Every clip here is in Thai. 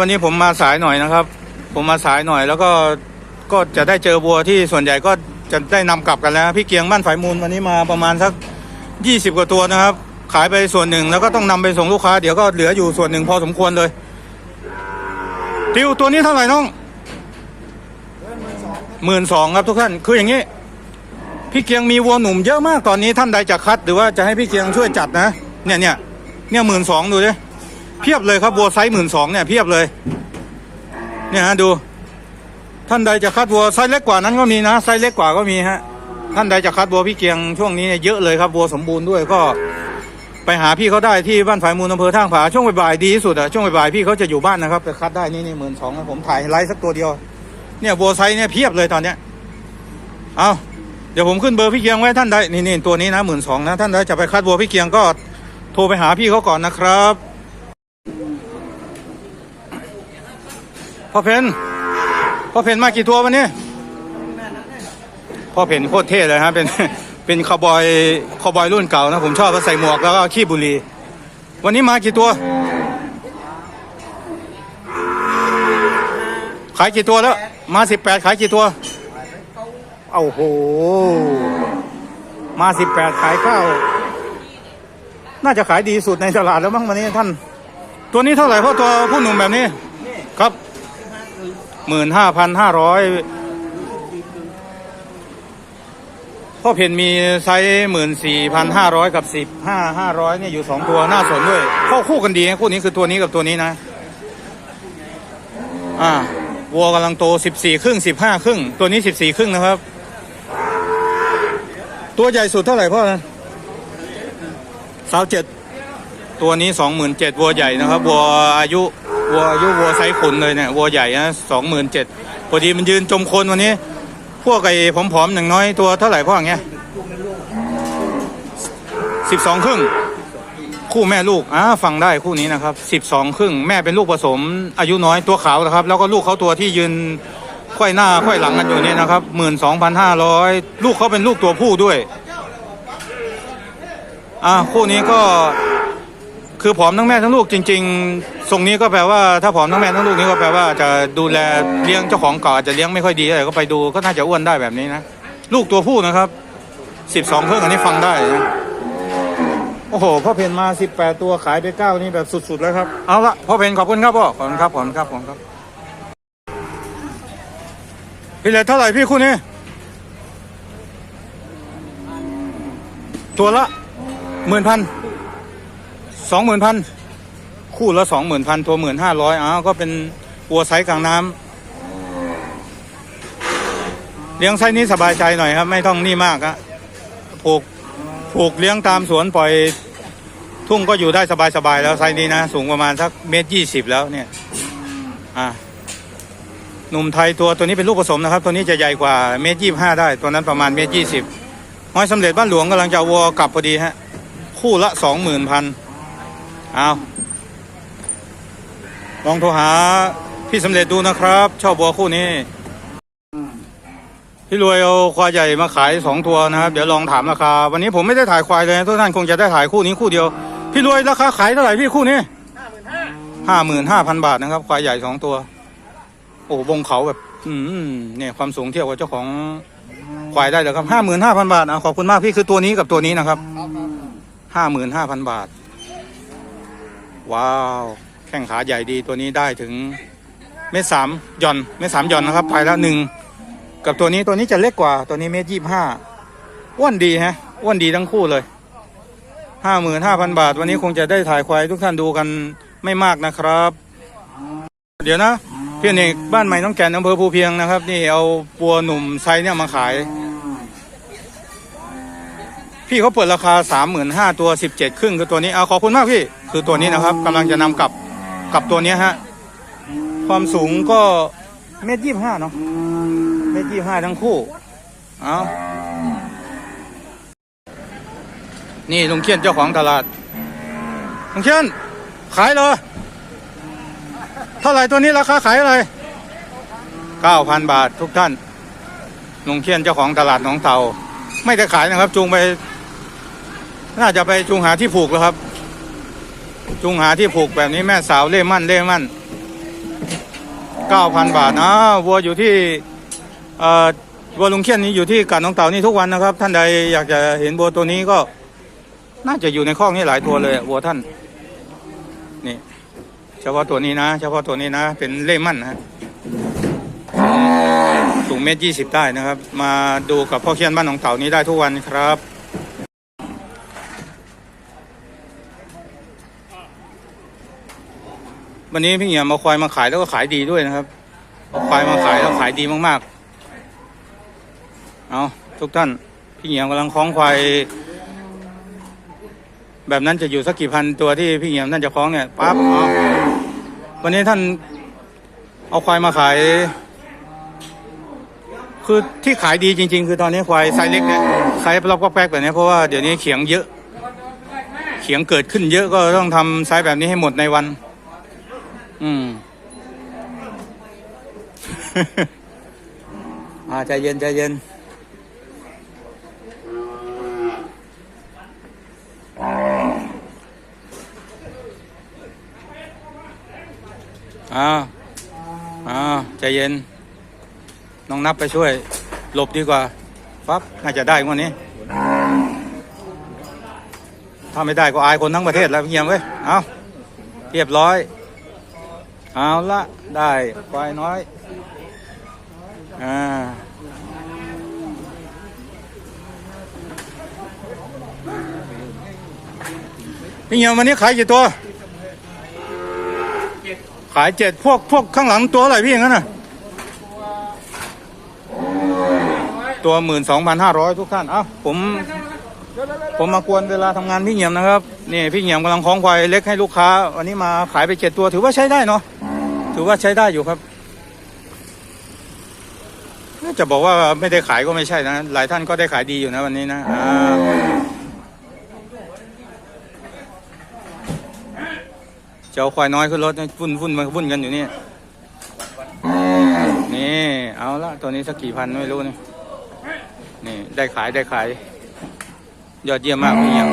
วันนี้ผมมาสายหน่อยนะครับ ผมมาสายหน่อยแล้วก็ก็จะได้เจอวัวที่ส่วนใหญ่ก็จะได้นำกลับกันแล้วพี่เกียงบ้านฝ่ายมูลวันนี้มาประมาณสักยี่สิบกว่าตัวนะครับ ขายไปส่วนหนึ่งแล้วก็ต้องนำไปส่งลูกค้าเดี๋ยวก็เหลืออยู่ส่วนหนึ่งพอสมควรเลยติวตัวนี้เท่าไหร่น้องหมื่นสองครับทุกท่านคืออย่างนี้ พี่เกียงมีวัวหนุ่มเยอะมากตอนนี้ท่านใดจะคัด หรือว่าจะให้พี่เกียงช่วยจัดนะ เนี่ยเนี่ยเนี่ยหมื่นสองดูดิ เพียบเลยครับวัวไซส์หมื่นสองเนี่ยเพียบเลย เนี่ยฮะดู ท่านใดจะคัดวัวไซส์เล็กกว่านั้นก็มีนะไซส์เล็กกว่าก็มีฮะท่านใดจะคัดวัวพี่เกียงช่วงนี้เนี่ยเยอะเลยครับวัวสมบูรณ์ด้วยก็ไปหาพี่เขาได้ที่บ้านฝ่ายมูลอำเภอท่างผาช่วงบ่ายๆดีที่สุดอะช่วงบ่ายๆพี่เขาจะอยู่บ้านนะครับไปคัดได้นี่นี่หมื่นสองผมถ่ายไลฟ์สักตัวเดียว เนี่ยวัวไซส์เนี่ยเพียบเลยตอนเนี้ยเอาเดี๋ยวผมขึ้นเบอร์พี่เกียงไว้ท่านใดนี่นี่ตัวนี้นะหมื่นสองนะท่านใดจะไปคัดวัวพี่เกียงก็โทรไปหาพี่เขาก่อนนะครับ พ่อเพนพ่อเพนมากี่ตัววันนี้พ่อเพนโคตรเท่เลยฮะเป็นเป็นคาวบอยคาวบอยรุ่นเก่านะผมชอบก็ใส่หมวกแล้วก็ขี้บุหรี่วันนี้มากี่ตัว ขายกี่ตัวแล้ว มาสิบแปดขายกี่ตัวโอ้โห มาสิบแปดขายข้าวน่าจะขายดีสุดในตลาดแล้วมั้งวันนี้ท่าน ตัวนี้เท่าไหร่พ่อตัวผู้หนุ่มแบบนี้ครับ หมื่นห้าพันห้าร้อยพ่อเพนมีไซส์หมื่นสี่พันห้าร้อยกับสิบห้าห้าร้อยเนี่ยอยู่สองตัวน่าสนด้วย เข้าคู่กันดีนะคู่นี้คือตัวนี้กับตัวนี้นะ อ่าวัวกำลังโตสิบสี่ครึ่งสิบห้าครึ่ง ตัวนี้สิบสี่ครึ่งนะครับ ตัวใหญ่สุดเท่าไหร่พ่อนะสาวเจ็ดตัวนี้สองหมื่นเจ็ดวัวใหญ่นะครับวัวอายุ วัวอายุวัวไซส์ขุนเลยเนี่ยวัวใหญ่นะสองหมื่นเจ็ดพอดีมันยืนจมคนวันนี้ พวกไอ้ผอมๆอย่างน้อยตัวเท่าไหร่พ่ออย่างเงี้ยสิบสองครึ่ง คู่แม่ลูกอ่าฟังได้คู่นี้นะครับสิบสองครึ่ง แม่เป็นลูกผสม อายุน้อยตัวขาวนะครับ แล้วก็ลูกเขาตัวที่ยืนค่อยหน้าค่อยหลังกันอยู่เนี่ยนะครับหมื่นสองพันห้าร้อยลูกเขาเป็นลูกตัวผู้ด้วย อ่าคู่นี้ก็ คือผอมทั้งแม่ทั้งลูกจริง ๆ ทรงนี้ก็แปลว่าถ้าผอมทั้งแม่ทั้งลูกนี้ก็แปลว่าจะดูแลเลี้ยงเจ้าของเก่าอาจจะเลี้ยงไม่ค่อยดีอะไรก็ไปดูก็น่าจะอ้วนได้แบบนี้นะ ลูกตัวผู้นะครับสิบสองเครื่องอันนี้ฟังได้นะโอ้โหพ่อเพนมาสิบแปดตัวขายไปเก้านี่แบบสุดๆแล้วครับเอาละพ่อเพนขอบคุณครับพ่อขอบคุณครับขอบคุณครับขอบคุณครับพี่เหลือเท่าไหร่พี่คู่นี้ตัวละหมื่นพัน สองหมื่นพันคู่ละสองหมื่นพันตัวหมื่นห้าร้อยอ้าวก็เป็นวัวไซส์กลางน้ำเลี้ยงไซส์นี้สบายใจหน่อยครับ ไม่ต้องนี่มากอะผูกผูกเลี้ยงตามสวนปล่อยทุ่งก็อยู่ได้สบายๆแล้วไซส์นี้นะ สูงประมาณสักเมตรยี่สิบแล้วเนี่ยอ่าหนุ่มไทยตัวตัวนี้เป็นลูกผสมนะครับ ตัวนี้จะใหญ่กว่าเมตรยี่ห้าได้ตัวนั้นประมาณเมตรยี่สิบห้อยสำเร็จบ้านหลวงกำลังจะวัวกลับพอดีฮะ คู่ละสองหมื่นพัน เอาลองโทรหาพี่สำเร็จดูนะครับ ชอบบัวคู่นี้พี่รวยเอาควายใหญ่มาขายสองตัวนะครับ เดี๋ยวลองถามราคา วันนี้ผมไม่ได้ถ่ายควายเลยทุกท่านคงจะได้ถ่ายคู่นี้คู่เดียว พี่รวยราคาขายเท่าไหร่พี่คู่นี้ห้าหมื่นห้าพันบาทนะครับ ควายใหญ่สองตัว โอ้บงเขาแบบ อืมเนี่ยความสูงเทียบกับเจ้าของควายได้เลยครับห้าหมื่นห้าพันบาทนะขอบคุณมากพี่คือตัวนี้กับตัวนี้นะครับห้าหมื่นห้าพันบาท ว้าว แข้งขาใหญ่ดีตัวนี้ได้ถึงเมตรสามย่อนเมตรสามย่อนนะครับ ไปแล้วหนึ่งกับตัวนี้ตัวนี้จะเล็กกว่าตัวนี้เมตรยี่ห้าอ้วนดีฮะอ้วนดีทั้งคู่เลยห้าหมื่นห้าพันบาท วันนี้คงจะได้ถ่ายควายทุกท่านดูกันไม่มากนะครับ เดี๋ยวนะพี่เอกบ้านใหม่น้องแก่นอำเภอภูเพียงนะครับ นี่เอาปัวหนุ่มไซเนี่ยมาขาย พี่เขาเปิดราคาสามหมื่นห้าตัวสิบเจ็ดครึ่งคือตัวนี้เอาขอบคุณมากพี่ คือตัวนี้นะครับกำลังจะนำกลับกับตัวเนี้ฮะความสูงก็เมตรยี่ห้าเนาะเมตรยี่ห้าทั้งคู่เอานี่ลุงเคียนเจ้าของตลาดลุงเคียนขายเลยเท่าไหร่ตัวนี้ราคาขายอะไรเก้าพันบาททุกท่านลุงเคียนเจ้าของตลาดหนองเตาไม่ได้ขายนะครับ จูงไป น่าจะไปจูงหาที่ผูกแล้วครับ จูงหาที่ผูกแบบนี้แม่สาวเล่มั่นเล่มั่นเก้าพันบาทนะวัวอยู่ที่เอ่อวัวลุงเขียนนี้อยู่ที่กาดน้องเต่านี่ทุกวันนะครับ ท่านใดอยากจะเห็นวัวตัวนี้ก็ น่าจะอยู่ในคอกนี้หลายตัวเลยวัวท่านนี่เฉพาะตัวนี้นะ เฉพาะตัวนี้นะ เป็นเล่มั่นนะสูงเมตรยี่สิบได้นะครับ มาดูกับพ่อเขียนบ้านหนองเต่านี้ได้ทุกวันครับ วันนี้พี่เหี่ยมเอาควายมาขายแล้วก็ขายดีด้วยนะครับเอาควายมาขายแล้วขายดีมากๆ เอาทุกท่าน พี่เหี่ยมกำลังคล้องควายแบบนั้นจะอยู่สักกี่พันตัวที่พี่เหี่ยมท่านจะคล้องเนี่ยปั๊บเอาวันนี้ท่านเอาควายมาขาย คือที่ขายดีจริง ๆ คือตอนนี้ควายไซส์เล็กเนี่ยไซส์รอบก็แป๊กแบบนี้เพราะว่าเดี๋ยวนี้เขียงเยอะ เขียงเกิดขึ้นเยอะก็ต้องทำไซส์แบบนี้ให้หมดในวัน อืม อ่าใจเย็นใจเย็นอ้าวอ้าวใจเย็น น้องนับไปช่วย หลบดีกว่าปั๊บน่าจะได้งวันนี้ ถ้าไม่ได้ก็อายคนทั้งประเทศแล้วพี่เงียมเว้ย เอาเรียบร้อย เอาละได้ควายน้อย อ่า พี่เงียมวันนี้ขายกี่ตัว ขายเจ็ดพวกพวกข้างหลังตัวอะไรพี่อย่างนั้นน่ะ ตัวหมื่นสองพันห้าร้อยทุกท่าน เอ้าผม ผมมากวนเวลาทำงานพี่เหี่ยมนะครับ นี่พี่เหี่ยมกำลังคล้องควายเล็กให้ลูกค้า วันนี้มาขายไปเจ็ดตัวถือว่าใช้ได้เนาะ ถือว่าใช้ได้อยู่ครับจะบอกว่าไม่ได้ขายก็ไม่ใช่นะ หลายท่านก็ได้ขายดีอยู่นะวันนี้นะอ่าจะเอาควายน้อยขึ้นรถนะวุ่นวุ่นมาวุ่นกันอยู่นี่นี่เอาละตัวนี้สักกี่พันไม่รู้นี่นี่ได้ขายได้ขาย ยอดเยี่ยมมากพี่ยี่ยม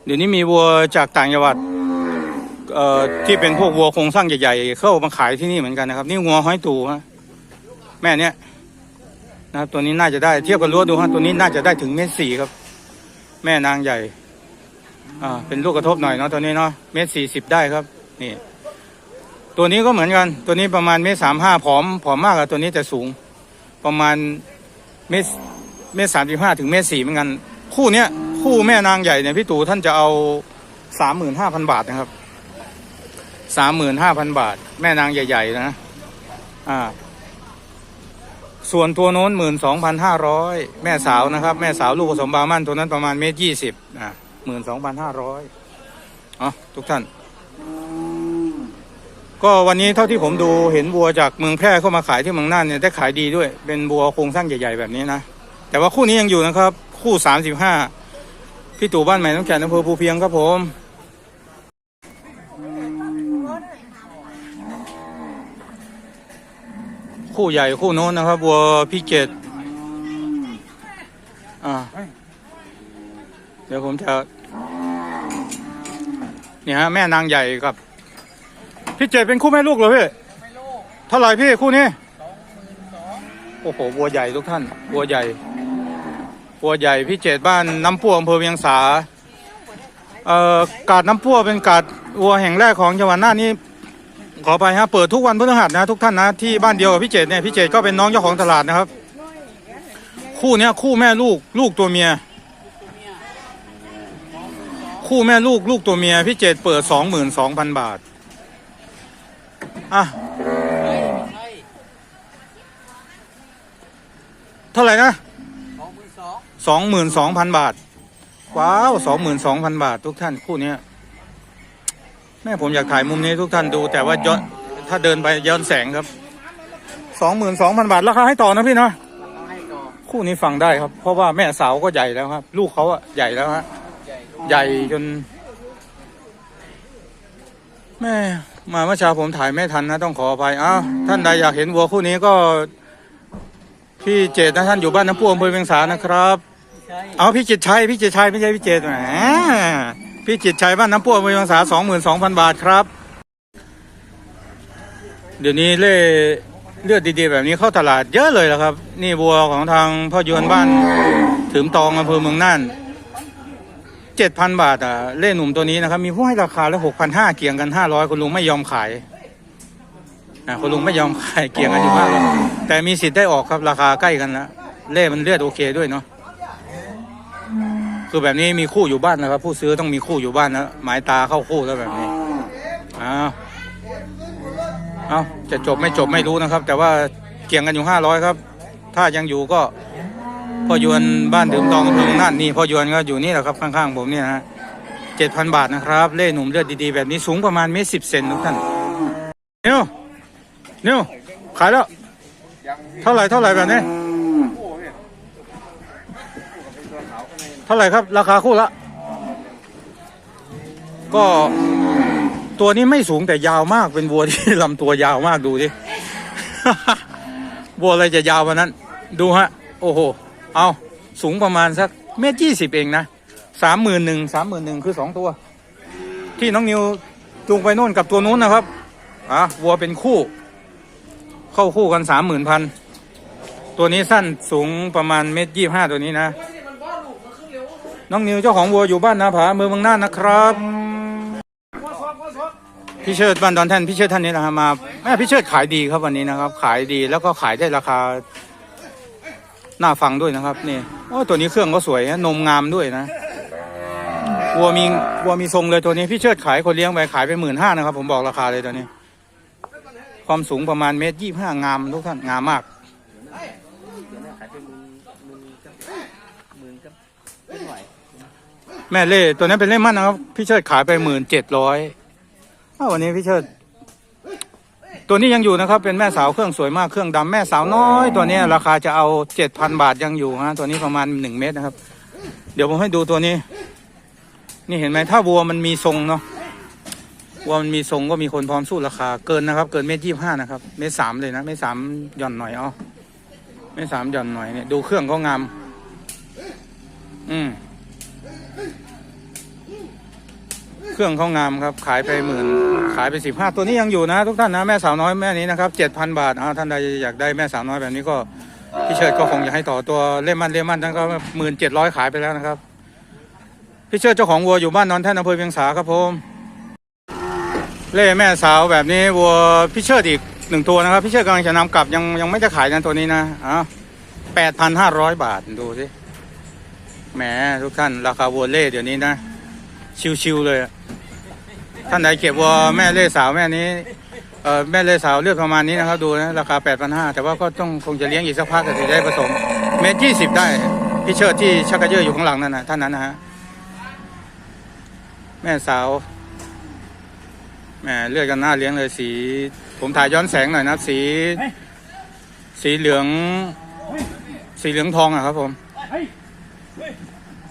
เดี๋ยวนี้มีวัวจากต่างจังหวัดเอ่อที่เป็นพวกวัวโครงสร้างใหญ่ๆเข้ามาขายที่นี่เหมือนกันนะครับ นี่งัวห้อยตูฮะแม่เนี้ยนะครับตัวนี้น่าจะได้เทียบกับรั้วดูฮะตัวนี้น่าจะได้ถึงเมตรสี่ครับ แม่นางใหญ่อ่าเป็นลูกกระทบหน่อยเนาะตัวนี้เนาะเมตรสี่สิบได้ครับ นี่ ตัวนี้ก็เหมือนกัน ตัวนี้ประมาณเมตรสามห้าผอมผอมมากอะตัวนี้แต่สูง ประมาณเมตรเมตรสามสิบห้าถึงเมตรสี่เหมือนกัน คู่เนี้ย คู่แม่นางใหญ่เนี่ยพี่ตู่ท่านจะเอาสามหมื่นห้าพันบาทนะครับสามหมื่นห้าพันบาท แม่นางใหญ่ ๆ นะ อ่า ส่วนตัวโน้นหมื่นสองพันห้าร้อยแม่สาวนะครับ แม่สาวลูกผสมบามันตัวนั้นประมาณเมตรยี่สิบอ่าหมื่นสองพันห้าร้อยอ๋อทุกท่าน ก็วันนี้เท่าที่ผมดูเห็นวัวจากเมืองแพร่เข้ามาขายที่เมืองน่านเนี่ยได้ขายดีด้วย เป็นวัวโครงสร้างใหญ่ ๆ แบบนี้นะ แต่ว่าคู่นี้ยังอยู่นะครับ คู่สามสิบห้า พี่ตู่บ้านใหม่ต้องแก่นอำเภอภูเพียงครับผม คู่ใหญ่คู่โน้นนะครับวัวพี่เกตอ่าเดี๋ยวผมจะนี่ฮะแม่นางใหญ่กับ พี่เจดเป็นคู่แม่ลูกเหรอพี่เท่าไหร่พี่คู่นี้โอ้โหวัวใหญ่ทุกท่านวัวใหญ่ วัวใหญ่พี่เจดบ้านน้ำพัวอำเภอเวียงสาเอ่อกาดน้ำพัวเป็นกาดวัวแห่งแรกของจังหวัดน่านนี่ขอไปฮะเปิดทุกวันพฤหัสนะทุกท่านนะที่บ้านเดียวกับพี่เจดเนี่ยพี่เจดก็เป็นน้องเจ้าของตลาดนะครับ คู่เนี้ยคู่แม่ลูกลูกตัวเมีย คู่แม่ลูกลูกตัวเมียพี่เจดเปิดสองหมื่นสองพันบาทอะเท่าไหร่นะ สองหมื่นสองพันบาท ว้าวสองหมื่นสองพันบาท ทุกท่านคู่เนี้ยแม่ผมอยากถ่ายมุมนี้ทุกท่านดู แต่ว่าย้อนถ้าเดินไปย้อนแสงครับสองหมื่นสองพันบาทราคาให้ต่อนะพี่เนาะคู่นี้ฟังได้ครับ เพราะว่าแม่สาวก็ใหญ่แล้วครับ ลูกเขาอะใหญ่แล้วฮะใหญ่จน แม่มาเมื่อเช้าผมถ่ายไม่ทันนะ ต้องขออภัยอ้าวท่านใดอยากเห็นวัวคู่นี้ก็พี่เจตนะท่านอยู่บ้านน้ำพุอำเภอเวียงสานะครับ เอาพี่เจตชัยพี่เจตชัยไม่ใช่พี่เจตแหมพี่จิตชัยบ้านน้ำพุอำเภอเมืองสาสองหมื่นสองพันบาทครับ เดี๋ยวนี้เล่เลือดดีๆแบบนี้เข้าตลาดเยอะเลยแล้วครับ นี่วัวของทางพ่อยวนบ้านถืมตองอำเภอเมืองน่านเจ็ดพันบาทอะเล่หนุ่มตัวนี้นะครับ มีผู้ให้ราคาแล้วหกพันห้าเกี่ยงกันห้าร้อยคุณลุงไม่ยอมขายอะคุณลุงไม่ยอมขายเกี่ยงกันอยู่มากแต่มีสิทธิ์ได้ออกครับราคาใกล้กันแล้วเล่มันเลือดโอเคด้วยเนาะ คือแบบนี้มีคู่อยู่บ้านนะครับ ผู้ซื้อต้องมีคู่อยู่บ้านนะหมายตาเข้าคู่แล้วแบบนี้อ้าวเอาจะจบไม่จบไม่รู้นะครับ แต่ว่าเกี่ยงกันอยู่ห้าร้อยครับ ถ้ายังอยู่ก็พ่อยวนบ้านดื่มตองอำเภอเมืองน่านนี่พ่อยวนก็อยู่นี่แหละครับข้างๆผมเนี่ยนะฮะเจ็ดพันบาทนะครับ เล่หนุ่มเลือดดีๆแบบนี้สูงประมาณเมตรสิบเซนทุกท่านนิวนิวขายแล้ว เท่าไหร่เท่าไหร่แบบนี้ เท่าไหร่ครับ ราคาคู่ละ ก็ตัวนี้ไม่สูงแต่ยาวมากเป็นวัวที่ลำตัวยาวมากดูดิวัวอะไรจะยาวว่านั้น ดูฮะ โอ้โห เอาสูงประมาณสักเมตรยี่สิบเองนะสามหมื่นหนึ่งสามหมื่นหนึ่งคือสองตัว ที่น้องนิวจูงไปโน่นกับตัวนู้นนะครับอะวัวเป็นคู่ เข้าคู่กันสามหมื่นพันตัวนี้สั้นสูงประมาณเมตรยี่ห้าตัวนี้นะ น้องนิวเจ้าของวัวอยู่บ้านนาผาเมืองบางน่านะครับพี่เชิดบ้านดอนแท่นพี่เชิดท่านนี้นะครับมาแม่พี่เชิดขายดีครับวันนี้นะครับ ขายดีแล้วก็ขายได้ราคาน่าฟังด้วยนะครับนี่โอ้ตัวนี้เครื่องก็สวยนะนมงามด้วยนะวัวมีวัวมีทรงเลยตัวนี้พี่เชิดขายคนเลี้ยงไปขายไปหมื่นห้านะครับ ผมบอกราคาเลยตัวนี้ ความสูงประมาณเมตรยี่ห้างามทุกท่านงามมาก แม่เล่ตัวนั้เป็นเล่มั่นนะครับ พี่เชิดขายไปหมื่นเจ็ดร้อยวันนี้พี่เชิด ตัวนี้ยังอยู่นะครับ เป็นแม่สาวเครื่องสวยมากเครื่องดำแม่สาวน้อย ตัวนี้ราคาจะเอาเจ็ดพันบาทยังอยู่ฮะตัวนี้ประมาณหนึ่งเมตรนะครับ เดี๋ยวผมให้ดูตัวนี้ นี่เห็นไหมถ้าวัวมันมีทรงเนาะวัวมันมีทรงก็มีคนพร้อมสู้ราคาเกินนะครับ เกินเมตรยี่ห้านะครับเมตรสามเลยนะเมตรสามหย่อนหน่อยเอเมตรสามหย่อนหน่อยเนี่ยดูเครื่องก็งาม อืม เครื่องเขางามครับ ขายไปหมื่นขายไปสิบห้าตัวนี้ยังอยู่นะ ทุกท่านนะแม่สาวน้อยแม่นี้นะครับเจ็ดพันบาทอ่าท่านใดอยากได้แม่สาวน้อยแบบนี้ก็พี่เชิดก็คงอยากให้ต่อตัวเล่มมันเล่มมันท่านก็หมื่นเจ็ดร้อยขายไปแล้วนะครับพี่เชิดเจ้าของวัวอยู่บ้านนอนแท่นอำเภอเวียงสาครับผมเล่แม่สาวแบบนี้วัวพี่เชิดอีกหนึ่งตัวนะครับพี่เชิดกำลังจะนำกลับยังยังไม่จะขายนะตัวนี้นะอ่าแปดพันห้าร้อยบาทดูสิ แหมทุกท่านราคาวัวเล่เดี๋ยวนี้นะ ชิวๆเลย ท่านไหนเก็บวัวแม่เล่สาวแม่นี้เออแม่เล่สาวเลือกประมาณนี้นะครับ ดูนะราคาแปดพันห้าแต่ว่าก็ต้องคงจะเลี้ยงอีกสักพักถึงได้ผสม เมตรยี่สิบได้พี่เชิดที่ชักกระเยอะอยู่ข้างหลังนั่นนะท่านนั้นนะฮะแม่สาวแหม่เลือกกันหน้าเลี้ยงเลยสี ผมถ่ายย้อนแสงหน่อยนะสี สีเหลือง สีเหลืองทองอะครับผม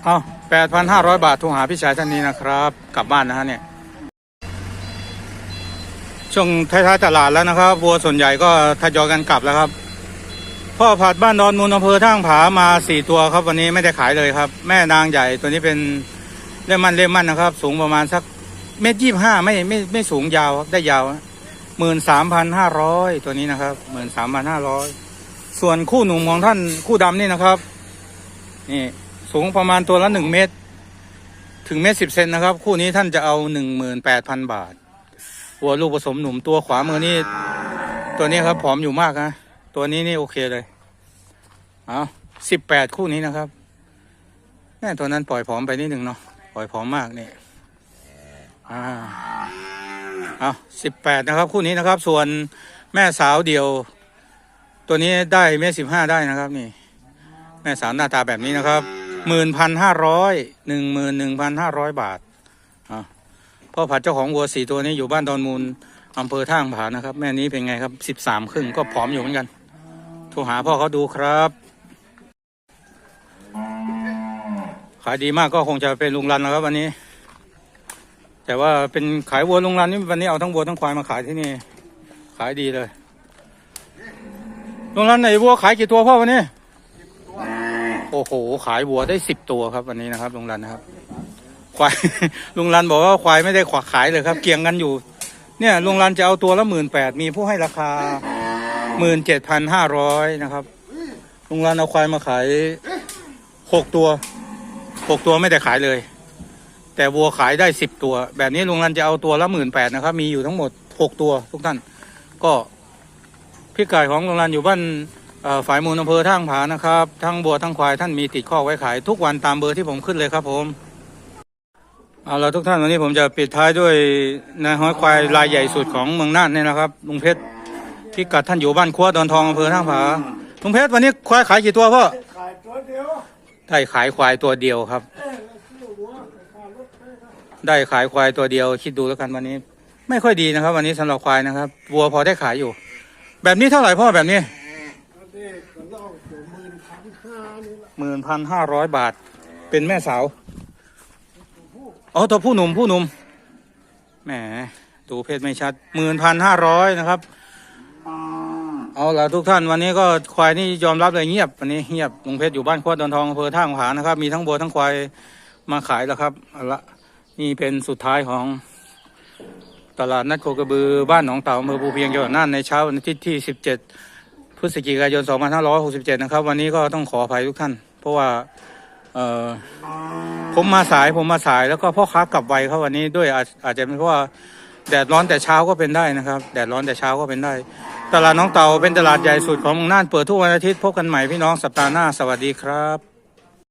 เอาแปดพันห้าร้อยบาทโทรหาพี่ชายท่านนี้นะครับ กลับบ้านนะฮะเนี่ย ช่วงท้ายๆตลาดแล้วนะครับ วัวส่วนใหญ่ก็ทยอยกันกลับแล้วครับ พ่อผัดบ้านดอนมูลอำเภอท่างผามาสี่ตัวครับ วันนี้ไม่ได้ขายเลยครับ แม่นางใหญ่ตัวนี้เป็นเล่มมันเล่มมันนะครับ สูงประมาณสักเมตรยี่ห้าไม่ไม่ไม่สูงยาวครับได้ยาวหมื่นสามพันห้าร้อยตัวนี้นะครับหมื่นสามพันห้าร้อยส่วนคู่หนุ่มของท่านคู่ดำนี่นะครับ นี่ สูงประมาณตัวละหนึ่งเมตร ถึงเมตรสิบเซนนะครับ คู่นี้ท่านจะเอาหนึ่งหมื่นแปดพันบาทวัวลูกผสมหนุ่มตัวขวามือนี่ตัวนี้ครับผอมอยู่มากนะตัวนี้นี่โอเคเลยเอาสิบแปดคู่นี้นะครับแม่ตัวนั้นปล่อยผอมไปนิดหนึ่งเนาะปล่อยผอมมากนี่อ่าเอาสิบแปดนะครับ คู่นี้นะครับ ส่วนแม่สาวเดียว ตัวนี้ได้เมตรสิบห้าได้นะครับนี่แม่สาวหน้าตาแบบนี้นะครับ หมื่นพันห้าร้อยหนึ่งหมื่นหนึ่งพันห้าร้อยบาทพ่อผัดเจ้าของวัวสี่ตัวนี้อยู่บ้านดอนมูลอำเภอท่างผานะครับ แม่นี้เป็นไงครับสิบสามครึ่งก็ผอมอยู่เหมือนกันโทรหาพ่อเขาดูครับ ขายดีมากก็คงจะเป็นลุงรันนะครับวันนี้ แต่ว่าเป็นขายวัวลุงรันนี่วันนี้เอาทั้งวัวทั้งควายมาขายที่นี่ ขายดีเลยลุงรันไหนวัวขายกี่ตัวพ่อวันนี้ โอ้โห ขายวัวได้สิบตัวครับวันนี้นะครับลุงรันนะครับ ควายลุงรันบอกว่าควายไม่ได้ขวาขายเลยครับ เกี่ยงกันอยู่ เนี่ยลุงรันจะเอาตัวละหมื่นแปดมีผู้ให้ราคาหมื่นเจ็ดพันห้าร้อยนะครับลุงรันเอาควายมาขายหกตัวหกตัวไม่ได้ขายเลย แต่วัวขายได้สิบตัว แบบนี้ลุงรันจะเอาตัวละหมื่นแปดนะครับ มีอยู่ทั้งหมดหกตัวทุกท่าน ก็พี่ไก่ของลุงรันอยู่บ้าน ฝ่ายมูลอำเภอท่างผานะครับ ทั้งวัวทั้งควายท่านมีติดข้อไว้ขายทุกวันตามเบอร์ที่ผมขึ้นเลยครับผมเอาละทุกท่านวันนี้ผมจะปิดท้ายด้วยนายห้อยควายรายใหญ่สุดของเมืองน่านเนี่ยนะครับลุงเพชรที่กัดท่านอยู่บ้านครัวดอนทองอำเภอท่าผาลุงเพชรวันนี้ควายขายกี่ตัวพ่อขายตัวเดียวได้ขายควายตัวเดียวครับ ได้ขายควายตัวเดียว คิดดูแล้วกันวันนี้ ไม่ค่อยดีนะครับ วันนี้สำหรับควายนะครับวัวพอได้ขายอยู่ แบบนี้เท่าไหร่พ่อแบบนี้ แล้วเด็กก็เล่าถึงหมื่นพันห้านี่ละ หมื่นพันห้าร้อยบาท เป็นแม่สาว อ๋อ ตัวผู้หนุ่มผู้หนุ่ม แหม ดูเพศไม่ชัดหมื่นพันห้าร้อยนะครับ เอาละทุกท่านวันนี้ก็ควายนี่ยอมรับเลยเงียบ วันนี้เงียบลุงเพชรอยู่บ้านโคตรดอนทองอำเภอท่าผานะครับ มีทั้งบัวทั้งควายมาขายแล้วครับเอาละนี่เป็นสุดท้ายของตลาดนัดโคกระบือบ้านหนองเต่าอำเภอภูเพียงจังหวัดน่านในเช้าวันอาทิตย์ที่ 17พฤศจิกายน 2567 นะครับ วันนี้ก็ต้องขออภัยทุกท่าน เพราะว่าเออผมมาสายผมมาสายแล้วก็พ่อค้ากลับไวเขาวันนี้ด้วยอาจอาจจะเป็นเพราะว่าแดดร้อนแต่เช้าก็เป็นได้นะครับ แดดร้อนแต่เช้าก็เป็นได้ ตลาดน้องเต่าเป็นตลาดใหญ่สุดของเมืองน่านเปิดทุกวันอาทิตย์พบกันใหม่พี่น้องสัปดาห์หน้าสวัสดีครับ